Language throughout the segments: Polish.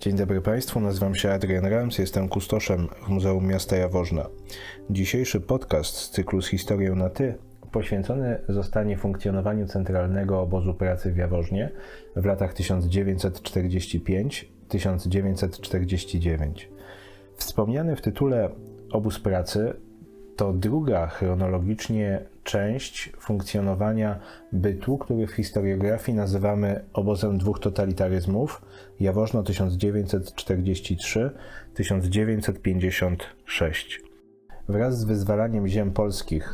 Dzień dobry Państwu, nazywam się Adrian Rams, jestem kustoszem w Muzeum Miasta Jaworzna. Dzisiejszy podcast z cyklu z historią na Ty poświęcony zostanie funkcjonowaniu Centralnego Obozu Pracy w Jaworznie w latach 1945-1949. Wspomniany w tytule Obóz Pracy to druga chronologicznie część funkcjonowania bytu, który w historiografii nazywamy obozem dwóch totalitaryzmów Jaworzno 1943-1956. Wraz z wyzwalaniem ziem polskich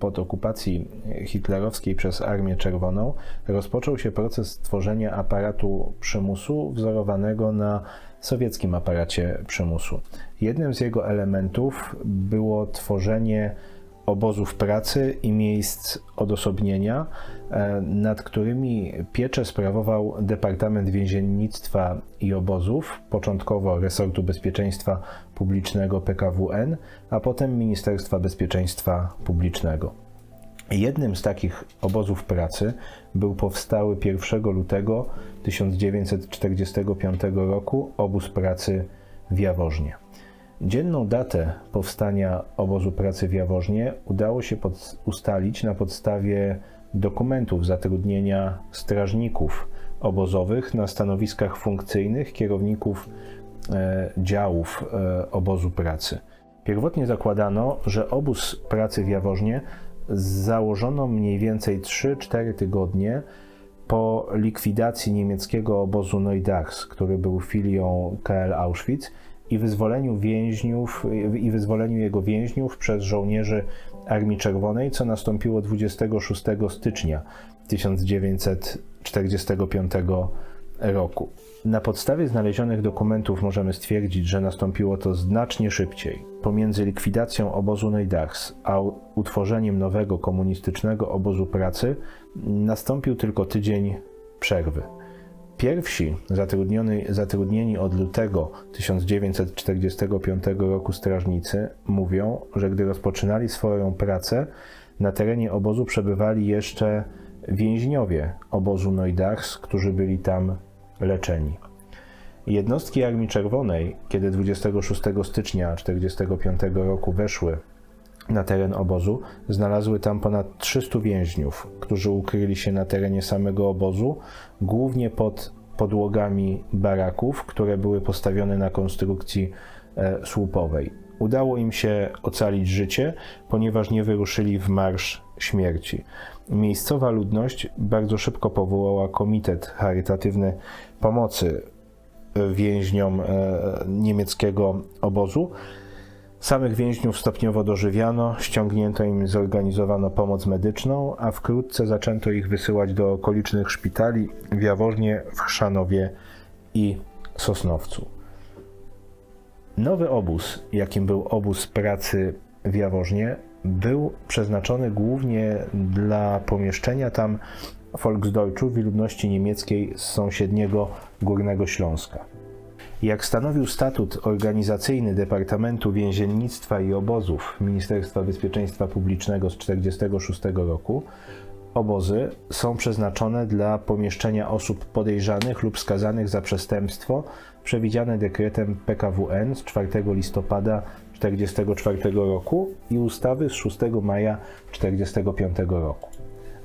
pod okupacji hitlerowskiej przez Armię Czerwoną rozpoczął się proces tworzenia aparatu przymusu wzorowanego na sowieckim aparacie przymusu. Jednym z jego elementów było tworzenie obozów pracy i miejsc odosobnienia, e, nad którymi pieczę sprawował Departament Więziennictwa i Obozów, początkowo Resortu Bezpieczeństwa Publicznego PKWN, a potem Ministerstwa Bezpieczeństwa Publicznego. Jednym z takich obozów pracy był powstały 1 lutego 1945 roku obóz pracy w Jaworznie. Dzienną datę powstania obozu pracy w Jaworznie udało się pod, ustalić na podstawie dokumentów zatrudnienia strażników obozowych na stanowiskach funkcyjnych kierowników e, działów e, obozu pracy. Pierwotnie zakładano, że obóz pracy w Jaworznie założono mniej więcej 3-4 tygodnie po likwidacji niemieckiego obozu Neudachs, który był filią KL Auschwitz i wyzwoleniu więźniów i wyzwoleniu jego więźniów przez żołnierzy Armii Czerwonej, co nastąpiło 26 stycznia 1945 roku. Na podstawie znalezionych dokumentów możemy stwierdzić, że nastąpiło to znacznie szybciej. Pomiędzy likwidacją obozu Neudachs a utworzeniem nowego komunistycznego obozu pracy nastąpił tylko tydzień przerwy. Pierwsi zatrudnieni, od lutego 1945 roku strażnicy mówią, że gdy rozpoczynali swoją pracę, na terenie obozu przebywali jeszcze więźniowie obozu Neudachs, którzy byli tam leczeni. Jednostki Armii Czerwonej, kiedy 26 stycznia 1945 roku weszły na teren obozu, znalazły tam ponad 300 więźniów, którzy ukryli się na terenie samego obozu, głównie pod podłogami baraków, które były postawione na konstrukcji e, słupowej. Udało im się ocalić życie, ponieważ nie wyruszyli w marsz śmierci. Miejscowa ludność bardzo szybko powołała komitet charytatywny pomocy więźniom e, niemieckiego obozu. Samych więźniów stopniowo dożywiano, ściągnięto im, zorganizowano pomoc medyczną, a wkrótce zaczęto ich wysyłać do okolicznych szpitali w Jaworznie, w Chrzanowie i Sosnowcu. Nowy obóz, jakim był obóz pracy w Jaworznie, był przeznaczony głównie dla pomieszczenia tam Volksdeutschów i ludności niemieckiej z sąsiedniego Górnego Śląska. Jak stanowił statut organizacyjny Departamentu Więziennictwa i Obozów Ministerstwa Bezpieczeństwa Publicznego z 1946 roku, obozy są przeznaczone dla pomieszczenia osób podejrzanych lub skazanych za przestępstwo przewidziane dekretem PKWN z 4 listopada 1944 roku i ustawy z 6 maja 1945 roku.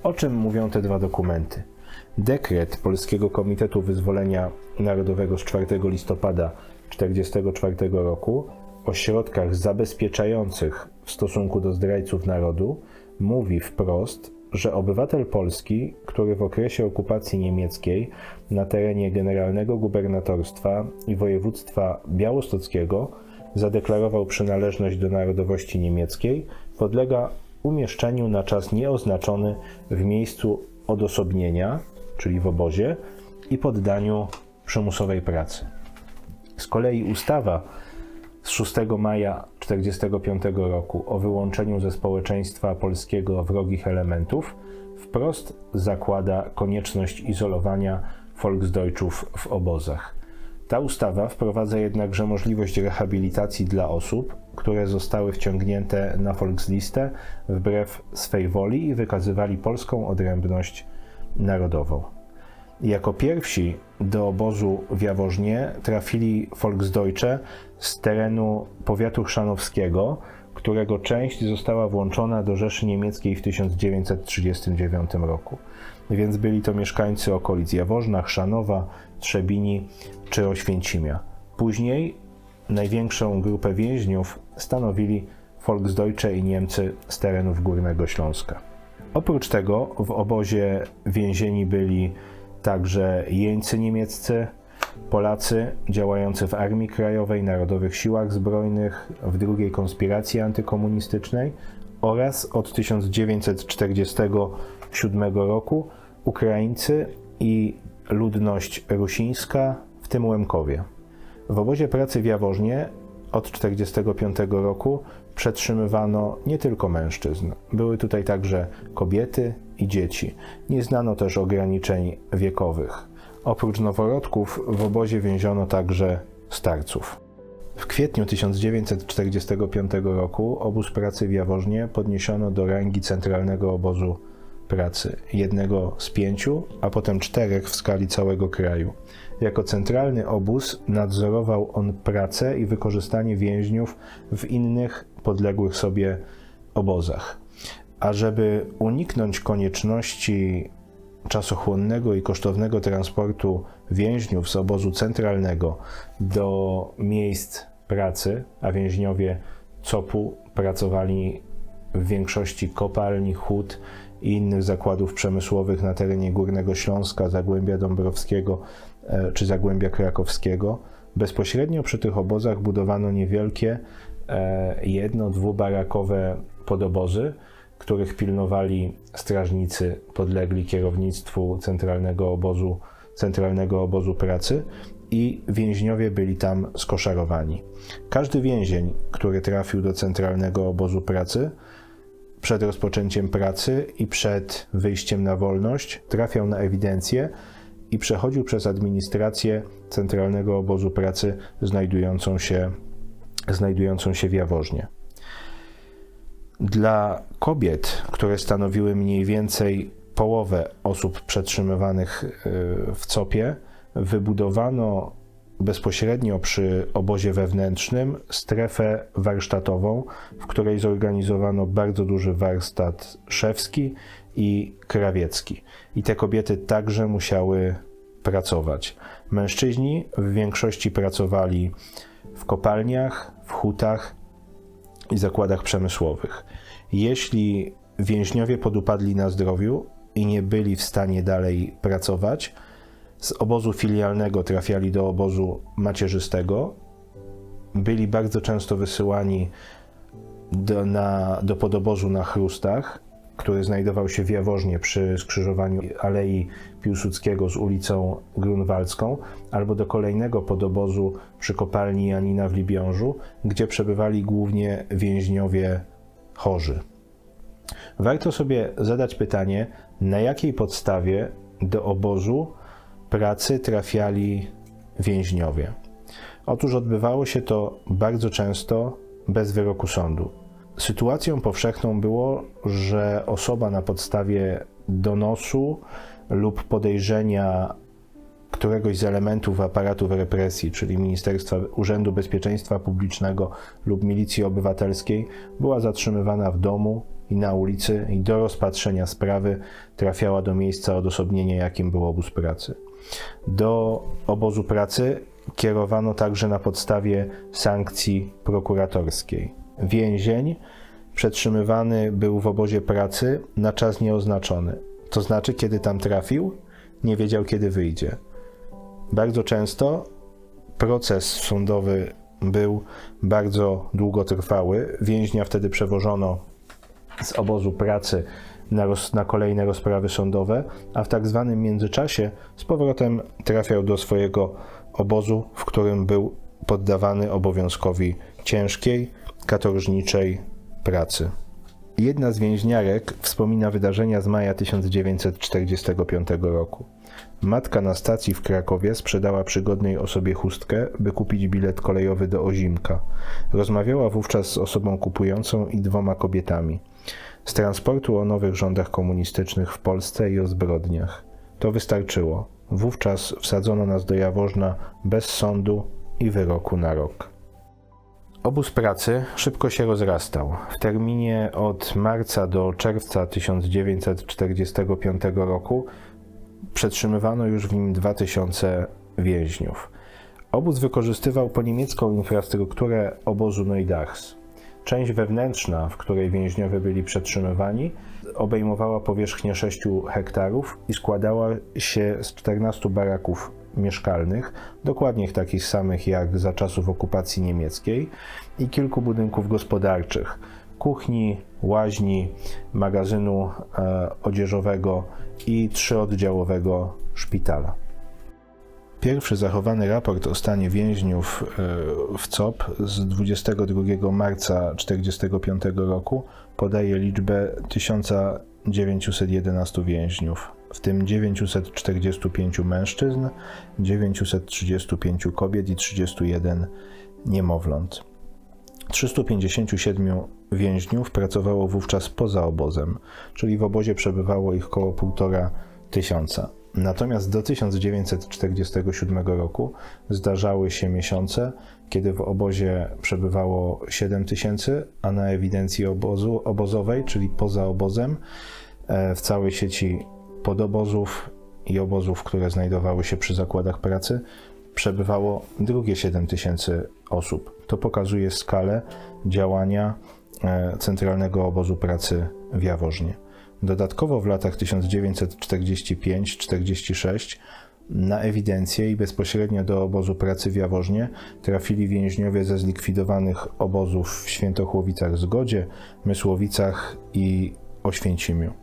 O czym mówią te dwa dokumenty? Dekret Polskiego Komitetu Wyzwolenia Narodowego z 4 listopada 1944 roku o środkach zabezpieczających w stosunku do zdrajców narodu mówi wprost, że obywatel polski, który w okresie okupacji niemieckiej na terenie Generalnego Gubernatorstwa i Województwa Białostockiego zadeklarował przynależność do narodowości niemieckiej, podlega umieszczeniu na czas nieoznaczony w miejscu odosobnienia, czyli w obozie, i poddaniu przymusowej pracy. Z kolei ustawa z 6 maja 1945 roku o wyłączeniu ze społeczeństwa polskiego wrogich elementów wprost zakłada konieczność izolowania Volksdeutschów w obozach. Ta ustawa wprowadza jednakże możliwość rehabilitacji dla osób, które zostały wciągnięte na Volkslistę wbrew swej woli i wykazywali polską odrębność narodową. Jako pierwsi do obozu w Jaworznie trafili Volksdeutsche z terenu powiatu chrzanowskiego, którego część została włączona do Rzeszy Niemieckiej w 1939 roku. Więc byli to mieszkańcy okolic Jaworzna, Chrzanowa, Trzebini czy Oświęcimia. Później największą grupę więźniów stanowili Volksdeutsche i Niemcy z terenów Górnego Śląska. Oprócz tego w obozie więzieni byli także jeńcy niemieccy, Polacy działający w Armii Krajowej, Narodowych Siłach Zbrojnych, w drugiej konspiracji antykomunistycznej oraz od 1947 roku Ukraińcy i ludność rusińska, w tym Łemkowie. W obozie pracy w Jaworznie od 1945 roku przetrzymywano nie tylko mężczyzn. Były tutaj także kobiety i dzieci. Nie znano też ograniczeń wiekowych. Oprócz noworodków w obozie więziono także starców. W kwietniu 1945 roku obóz pracy w Jaworznie podniesiono do rangi centralnego obozu pracy, jednego z pięciu, a potem czterech w skali całego kraju. Jako centralny obóz nadzorował on pracę i wykorzystanie więźniów w innych podległych sobie obozach. A żeby uniknąć konieczności czasochłonnego i kosztownego transportu więźniów z obozu centralnego do miejsc pracy, a więźniowie COP-u pracowali w większości kopalni, hut i innych zakładów przemysłowych na terenie Górnego Śląska, Zagłębia Dąbrowskiego e, czy Zagłębia Krakowskiego. Bezpośrednio przy tych obozach budowano niewielkie e, jedno-, dwubarakowe podobozy, których pilnowali strażnicy podlegli kierownictwu centralnego obozu, centralnego obozu pracy i więźniowie byli tam skoszarowani. Każdy więzień, który trafił do centralnego obozu pracy, przed rozpoczęciem pracy i przed wyjściem na wolność trafiał na ewidencję i przechodził przez administrację centralnego obozu pracy znajdującą się, znajdującą się w Jaworznie. Dla kobiet, które stanowiły mniej więcej połowę osób przetrzymywanych y, w COP-ie, wybudowano bezpośrednio przy obozie wewnętrznym strefę warsztatową, w której zorganizowano bardzo duży warsztat szewski i krawiecki. I te kobiety także musiały pracować. Mężczyźni w większości pracowali w kopalniach, w hutach i zakładach przemysłowych. Jeśli więźniowie podupadli na zdrowiu i nie byli w stanie dalej pracować, z obozu filialnego trafiali do obozu macierzystego. Byli bardzo często wysyłani do, na, do podobozu na Chrustach, który znajdował się w Jaworznie przy skrzyżowaniu Alei Piłsudskiego z ulicą Grunwaldzką, albo do kolejnego podobozu przy kopalni Janina w Libiążu, gdzie przebywali głównie więźniowie chorzy. Warto sobie zadać pytanie, na jakiej podstawie do obozu pracy trafiali więźniowie. Otóż odbywało się to bardzo często bez wyroku sądu. Sytuacją powszechną było, że osoba na podstawie donosu lub podejrzenia któregoś z elementów aparatów represji, czyli Ministerstwa Urzędu Bezpieczeństwa Publicznego lub Milicji Obywatelskiej, była zatrzymywana w domu i na ulicy i do rozpatrzenia sprawy trafiała do miejsca odosobnienia, jakim był obóz pracy. Do obozu pracy kierowano także na podstawie sankcji prokuratorskiej. Więzień przetrzymywany był w obozie pracy na czas nieoznaczony. To znaczy, kiedy tam trafił, nie wiedział, kiedy wyjdzie. Bardzo często proces sądowy był bardzo długotrwały. Więźnia wtedy przewożono z obozu pracy na, roz, na kolejne rozprawy sądowe, a w tak zwanym międzyczasie z powrotem trafiał do swojego obozu, w którym był poddawany obowiązkowi ciężkiej, katorżniczej pracy. Jedna z więźniarek wspomina wydarzenia z maja 1945 roku. Matka na stacji w Krakowie sprzedała przygodnej osobie chustkę, by kupić bilet kolejowy do Ozimka. Rozmawiała wówczas z osobą kupującą i dwoma kobietami z transportu o nowych rządach komunistycznych w Polsce i o zbrodniach. To wystarczyło. Wówczas wsadzono nas do Jaworzna bez sądu i wyroku na rok. Obóz pracy szybko się rozrastał. W terminie od marca do czerwca 1945 roku przetrzymywano już w nim 2000 więźniów. Obóz wykorzystywał po niemiecką infrastrukturę obozu Neudachs. Część wewnętrzna, w której więźniowie byli przetrzymywani, obejmowała powierzchnię 6 hektarów i składała się z 14 baraków mieszkalnych, dokładnie takich samych jak za czasów okupacji niemieckiej, i kilku budynków gospodarczych kuchni, łaźni, magazynu e, odzieżowego i trzyoddziałowego szpitala. Pierwszy zachowany raport o stanie więźniów e, w COP z 22 marca 1945 roku podaje liczbę 1911 więźniów, w tym 945 mężczyzn, 935 kobiet i 31 niemowląt. 357 więźniów pracowało wówczas poza obozem, czyli w obozie przebywało ich około 1,5 tysiąca. Natomiast do 1947 roku zdarzały się miesiące, kiedy w obozie przebywało 7 tysięcy, a na ewidencji obozu, obozowej, czyli poza obozem, e, w całej sieci podobozów i obozów, które znajdowały się przy zakładach pracy, przebywało drugie 7 tysięcy osób. To pokazuje skalę działania e, Centralnego Obozu Pracy w Jaworznie. Dodatkowo w latach 1945-46 na ewidencję i bezpośrednio do obozu pracy w Jaworznie trafili więźniowie ze zlikwidowanych obozów w Świętochłowicach-Zgodzie, Mysłowicach i Oświęcimiu.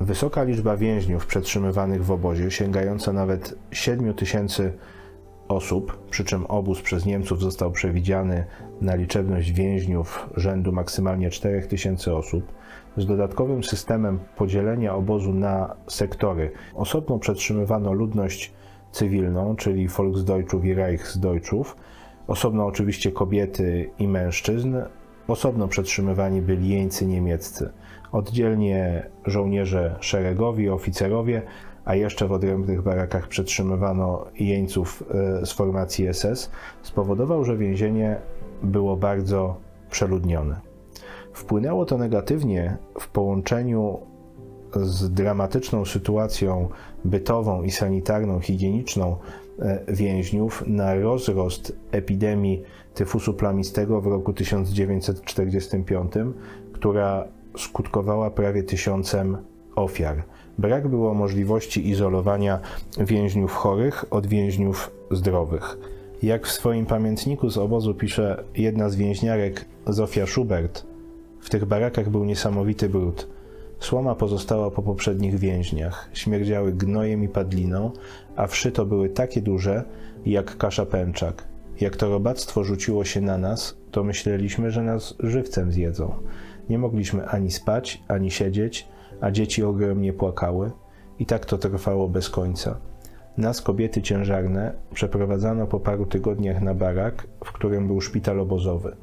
Wysoka liczba więźniów przetrzymywanych w obozie, sięgająca nawet 7 tysięcy osób, przy czym obóz przez Niemców został przewidziany na liczebność więźniów rzędu maksymalnie 4 tysięcy osób, z dodatkowym systemem podzielenia obozu na sektory. Osobno przetrzymywano ludność cywilną, czyli Volksdeutschów i Reichsdeutschów, osobno oczywiście kobiety i mężczyzn, osobno przetrzymywani byli jeńcy niemieccy, oddzielnie żołnierze szeregowi, oficerowie, a jeszcze w odrębnych barakach przetrzymywano jeńców e, z formacji SS, spowodował, że więzienie było bardzo przeludnione. Wpłynęło to negatywnie w połączeniu z dramatyczną sytuacją bytową i sanitarną, higieniczną e, więźniów na rozrost epidemii tyfusu plamistego w roku 1945, która skutkowała prawie tysiącem ofiar. Brak było możliwości izolowania więźniów chorych od więźniów zdrowych. Jak w swoim pamiętniku z obozu pisze jedna z więźniarek, Zofia Schubert, w tych barakach był niesamowity brud. Słoma pozostała po poprzednich więźniach, śmierdziały gnojem i padliną, a wszy to były takie duże, jak kasza pęczak. Jak to robactwo rzuciło się na nas, to myśleliśmy, że nas żywcem zjedzą. Nie mogliśmy ani spać, ani siedzieć, a dzieci ogromnie płakały. I tak to trwało bez końca. Nas, kobiety ciężarne, przeprowadzano po paru tygodniach na barak, w którym był szpital obozowy.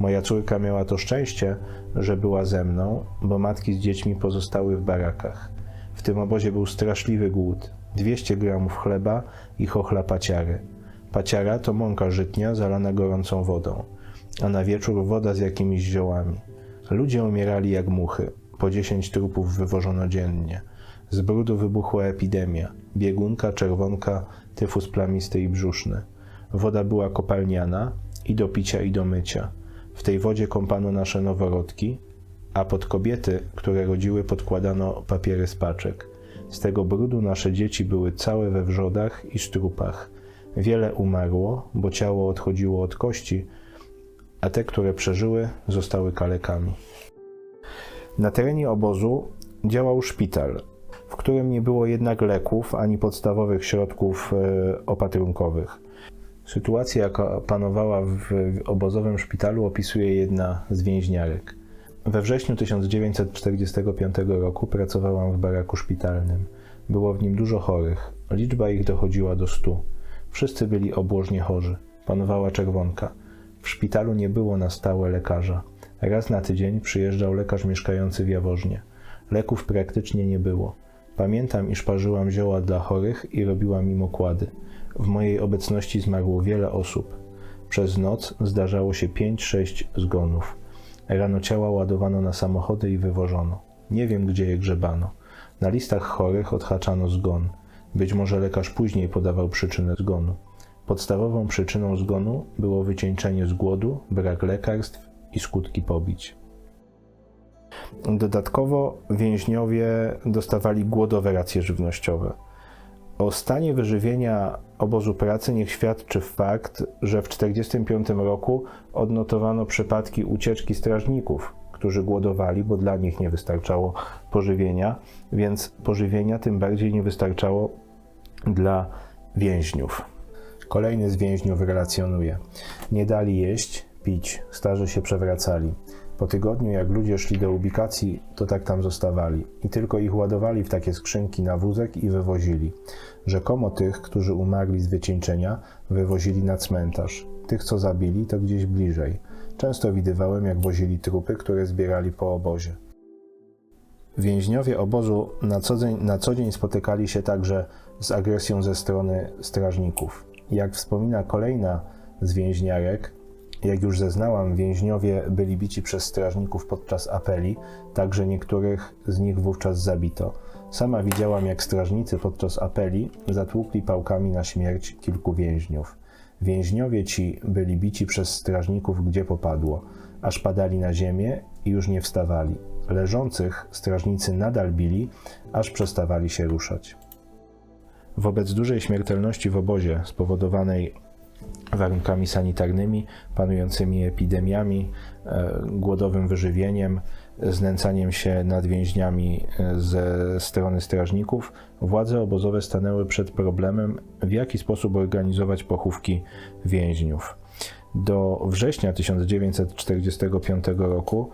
Moja córka miała to szczęście, że była ze mną, bo matki z dziećmi pozostały w barakach. W tym obozie był straszliwy głód. 200 gramów chleba i chochla paciary. Paciara to mąka żytnia zalana gorącą wodą, a na wieczór woda z jakimiś ziołami. Ludzie umierali jak muchy. Po 10 trupów wywożono dziennie. Z brudu wybuchła epidemia. Biegunka, czerwonka, tyfus plamisty i brzuszny. Woda była kopalniana i do picia i do mycia. W tej wodzie kąpano nasze noworodki, a pod kobiety, które rodziły, podkładano papiery z paczek. Z tego brudu nasze dzieci były całe we wrzodach i sztrupach. Wiele umarło, bo ciało odchodziło od kości, a te, które przeżyły, zostały kalekami. Na terenie obozu działał szpital, w którym nie było jednak leków ani podstawowych środków e, opatrunkowych. Sytuację, jaka panowała w obozowym szpitalu, opisuje jedna z więźniarek. We wrześniu 1945 roku pracowałam w baraku szpitalnym. Było w nim dużo chorych. Liczba ich dochodziła do stu. Wszyscy byli obłożnie chorzy. Panowała czerwonka. W szpitalu nie było na stałe lekarza. Raz na tydzień przyjeżdżał lekarz mieszkający w Jaworznie. Leków praktycznie nie było. Pamiętam, iż parzyłam zioła dla chorych i robiłam im okłady. W mojej obecności zmarło wiele osób. Przez noc zdarzało się 5-6 zgonów. Rano ciała ładowano na samochody i wywożono. Nie wiem, gdzie je grzebano. Na listach chorych odhaczano zgon. Być może lekarz później podawał przyczynę zgonu. Podstawową przyczyną zgonu było wycieńczenie z głodu, brak lekarstw i skutki pobić. Dodatkowo więźniowie dostawali głodowe racje żywnościowe. O stanie wyżywienia obozu pracy niech świadczy fakt, że w 1945 roku odnotowano przypadki ucieczki strażników, którzy głodowali, bo dla nich nie wystarczało pożywienia, więc pożywienia tym bardziej nie wystarczało dla więźniów. Kolejny z więźniów relacjonuje: Nie dali jeść, pić, starzy się przewracali. Po tygodniu, jak ludzie szli do ubikacji, to tak tam zostawali i tylko ich ładowali w takie skrzynki na wózek i wywozili. Rzekomo tych, którzy umarli z wycieńczenia, wywozili na cmentarz. Tych, co zabili, to gdzieś bliżej. Często widywałem, jak wozili trupy, które zbierali po obozie. Więźniowie obozu na co, dzień, na co dzień spotykali się także z agresją ze strony strażników. Jak wspomina kolejna z więźniarek, jak już zeznałam, więźniowie byli bici przez strażników podczas apeli, także niektórych z nich wówczas zabito. Sama widziałam, jak strażnicy podczas apeli zatłukli pałkami na śmierć kilku więźniów. Więźniowie ci byli bici przez strażników gdzie popadło, aż padali na ziemię i już nie wstawali. Leżących strażnicy nadal bili, aż przestawali się ruszać. Wobec dużej śmiertelności w obozie spowodowanej warunkami sanitarnymi, panującymi epidemiami, e, głodowym wyżywieniem, znęcaniem się nad więźniami e, ze strony strażników, władze obozowe stanęły przed problemem, w jaki sposób organizować pochówki więźniów. Do września 1945 roku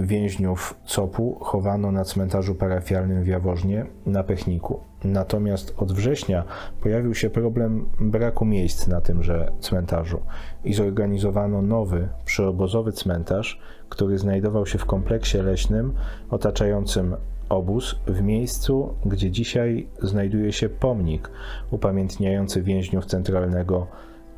więźniów COP-u chowano na cmentarzu parafialnym w Jaworznie na Pechniku. Natomiast od września pojawił się problem braku miejsc na tymże cmentarzu i zorganizowano nowy, przyobozowy cmentarz, który znajdował się w kompleksie leśnym otaczającym obóz w miejscu, gdzie dzisiaj znajduje się pomnik upamiętniający więźniów centralnego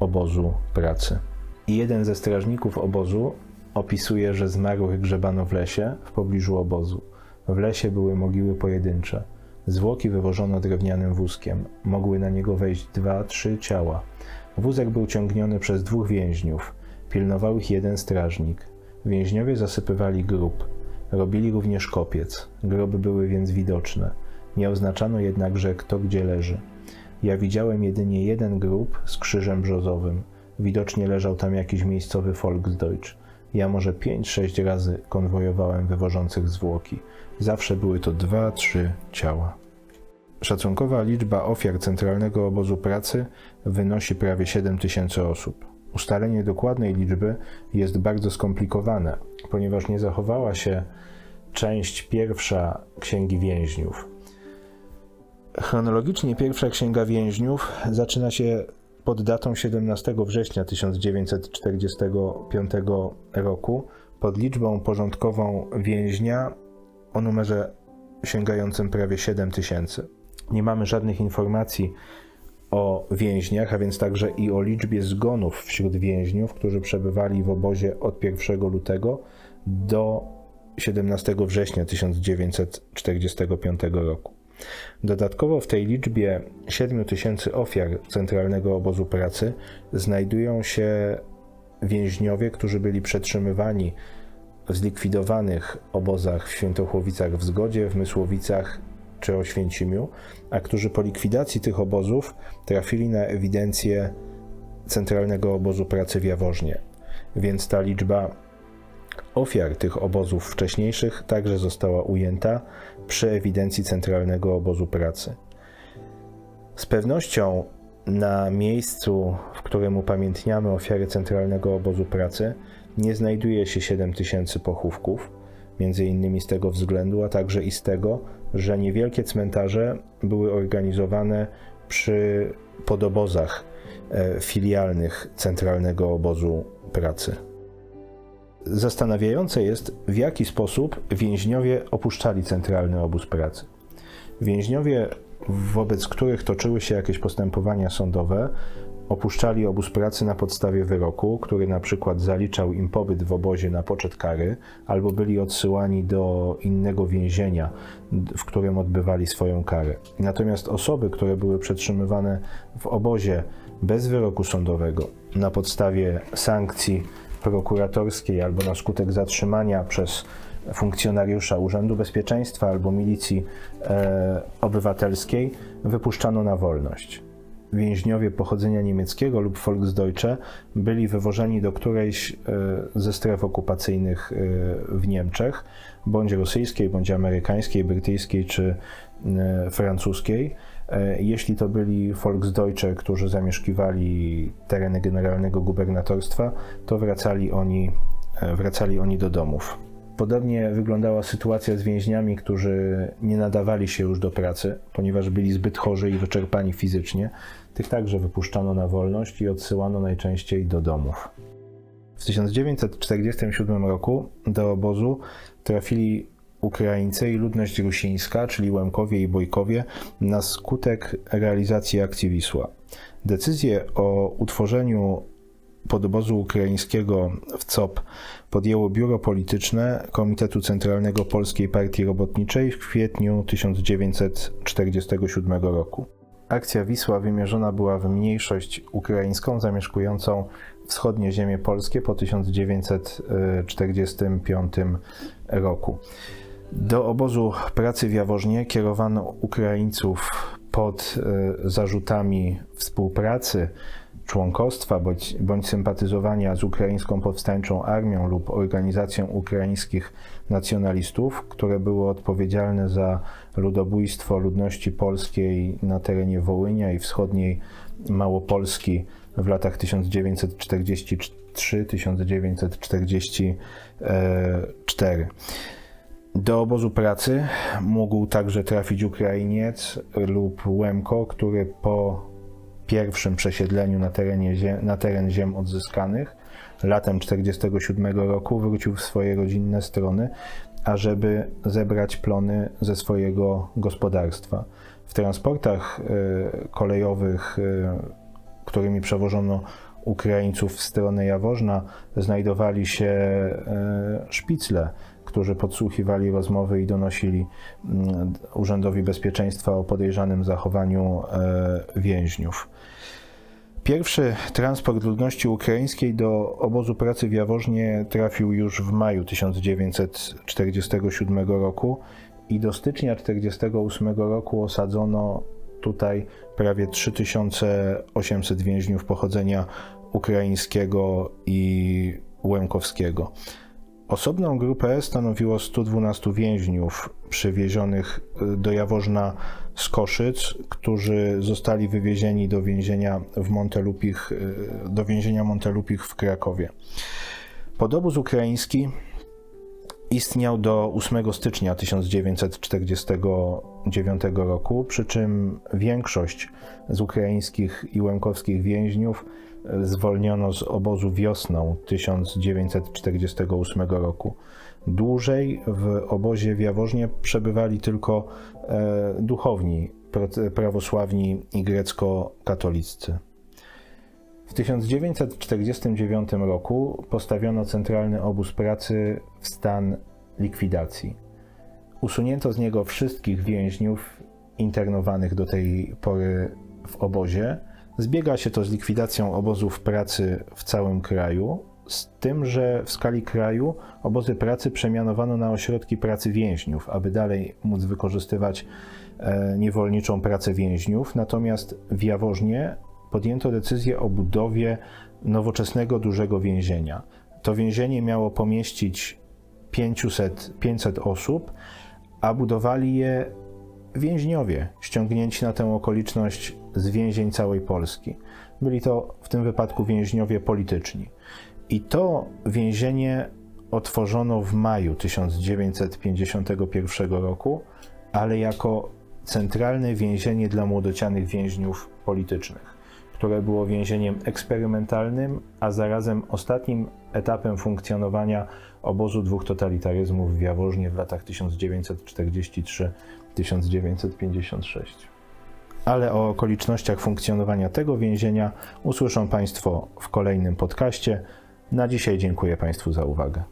obozu pracy. I jeden ze strażników obozu opisuje, że zmarłych grzebano w lesie w pobliżu obozu. W lesie były mogiły pojedyncze. Zwłoki wywożono drewnianym wózkiem. Mogły na niego wejść dwa, trzy ciała. Wózek był ciągniony przez dwóch więźniów. Pilnował ich jeden strażnik. Więźniowie zasypywali grób. Robili również kopiec. Groby były więc widoczne. Nie oznaczano jednakże, kto gdzie leży. Ja widziałem jedynie jeden grób z krzyżem brzozowym. Widocznie leżał tam jakiś miejscowy Volksdeutsch. Ja może 5-6 razy konwojowałem wywożących zwłoki. Zawsze były to 2-3 ciała. Szacunkowa liczba ofiar Centralnego Obozu Pracy wynosi prawie 7 tysięcy osób. Ustalenie dokładnej liczby jest bardzo skomplikowane, ponieważ nie zachowała się część pierwsza Księgi Więźniów. Chronologicznie pierwsza Księga Więźniów zaczyna się pod datą 17 września 1945 roku pod liczbą porządkową więźnia o numerze sięgającym prawie 7 tysięcy. Nie mamy żadnych informacji o więźniach, a więc także i o liczbie zgonów wśród więźniów, którzy przebywali w obozie od 1 lutego do 17 września 1945 roku. Dodatkowo w tej liczbie 7 tysięcy ofiar Centralnego Obozu Pracy znajdują się więźniowie, którzy byli przetrzymywani w zlikwidowanych obozach w Świętochłowicach w Zgodzie, w Mysłowicach czy Oświęcimiu, a którzy po likwidacji tych obozów trafili na ewidencję Centralnego Obozu Pracy w Jaworznie. Więc ta liczba ofiar tych obozów wcześniejszych także została ujęta przy ewidencji Centralnego Obozu Pracy. Z pewnością na miejscu, w którym upamiętniamy ofiary Centralnego Obozu Pracy, nie znajduje się 7 tysięcy pochówków, między innymi z tego względu, a także i z tego, że niewielkie cmentarze były organizowane przy podobozach e, filialnych Centralnego Obozu Pracy. Zastanawiające jest, w jaki sposób więźniowie opuszczali centralny obóz pracy. Więźniowie, wobec których toczyły się jakieś postępowania sądowe, opuszczali obóz pracy na podstawie wyroku, który na przykład zaliczał im pobyt w obozie na poczet kary, albo byli odsyłani do innego więzienia, w którym odbywali swoją karę. Natomiast osoby, które były przetrzymywane w obozie bez wyroku sądowego, na podstawie sankcji prokuratorskiej albo na skutek zatrzymania przez funkcjonariusza Urzędu Bezpieczeństwa albo milicji e, obywatelskiej, wypuszczano na wolność więźniowie pochodzenia niemieckiego lub Volksdeutsche byli wywożeni do którejś e, ze stref okupacyjnych e, w Niemczech, bądź rosyjskiej, bądź amerykańskiej, brytyjskiej czy e, francuskiej. Jeśli to byli Volksdeutsche, którzy zamieszkiwali tereny generalnego gubernatorstwa, to wracali oni, wracali oni do domów. Podobnie wyglądała sytuacja z więźniami, którzy nie nadawali się już do pracy, ponieważ byli zbyt chorzy i wyczerpani fizycznie. Tych także wypuszczano na wolność i odsyłano najczęściej do domów. W 1947 roku do obozu trafili Ukraińcy i ludność rusińska, czyli Łemkowie i Bojkowie, na skutek realizacji akcji Wisła. Decyzję o utworzeniu podobozu ukraińskiego w COP podjęło Biuro Polityczne Komitetu Centralnego Polskiej Partii Robotniczej w kwietniu 1947 roku. Akcja Wisła wymierzona była w mniejszość ukraińską zamieszkującą wschodnie ziemie polskie po 1945 roku. Do obozu pracy w Jaworznie kierowano Ukraińców pod e, zarzutami współpracy członkostwa bądź, bądź sympatyzowania z ukraińską powstańczą armią lub organizacją ukraińskich nacjonalistów, które były odpowiedzialne za ludobójstwo ludności polskiej na terenie Wołynia i wschodniej Małopolski w latach 1943-1944. Do obozu pracy mógł także trafić Ukrainiec lub Łemko, który po pierwszym przesiedleniu na, terenie, na teren ziem odzyskanych latem 1947 roku wrócił w swoje rodzinne strony, ażeby zebrać plony ze swojego gospodarstwa. W transportach e, kolejowych, e, którymi przewożono Ukraińców w stronę Jaworzna, znajdowali się e, szpicle, którzy podsłuchiwali rozmowy i donosili mm, Urzędowi Bezpieczeństwa o podejrzanym zachowaniu więźniów. Pierwszy transport ludności ukraińskiej do obozu pracy w Jaworznie trafił już w maju 1947 roku i do stycznia 1948 roku osadzono tutaj prawie 3800 więźniów pochodzenia ukraińskiego i łemkowskiego. Osobną grupę stanowiło 112 więźniów przywiezionych y, do Jaworzna z Koszyc, którzy zostali wywiezieni do więzienia w Montelupich, y, do więzienia Montelupich w Krakowie. Podobóz ukraiński istniał do 8 stycznia 1949 roku, przy czym większość z ukraińskich i łękowskich więźniów zwolniono z obozu wiosną 1948 roku. Dłużej w obozie w Jaworznie przebywali tylko e, duchowni prawosławni i grecko-katoliccy. W 1949 roku postawiono centralny obóz pracy w stan likwidacji. Usunięto z niego wszystkich więźniów internowanych do tej pory w obozie Zbiega się to z likwidacją obozów pracy w całym kraju, z tym, że w skali kraju obozy pracy przemianowano na ośrodki pracy więźniów, aby dalej móc wykorzystywać e, niewolniczą pracę więźniów. Natomiast w Jaworznie podjęto decyzję o budowie nowoczesnego dużego więzienia. To więzienie miało pomieścić 500, 500 osób, a budowali je więźniowie ściągnięci na tę okoliczność z więzień całej Polski. Byli to w tym wypadku więźniowie polityczni. I to więzienie otworzono w maju 1951 roku, ale jako centralne więzienie dla młodocianych więźniów politycznych, które było więzieniem eksperymentalnym, a zarazem ostatnim etapem funkcjonowania obozu dwóch totalitaryzmów w Jaworznie w latach 1943-1956. Ale o okolicznościach funkcjonowania tego więzienia usłyszą Państwo w kolejnym podcaście. Na dzisiaj dziękuję Państwu za uwagę.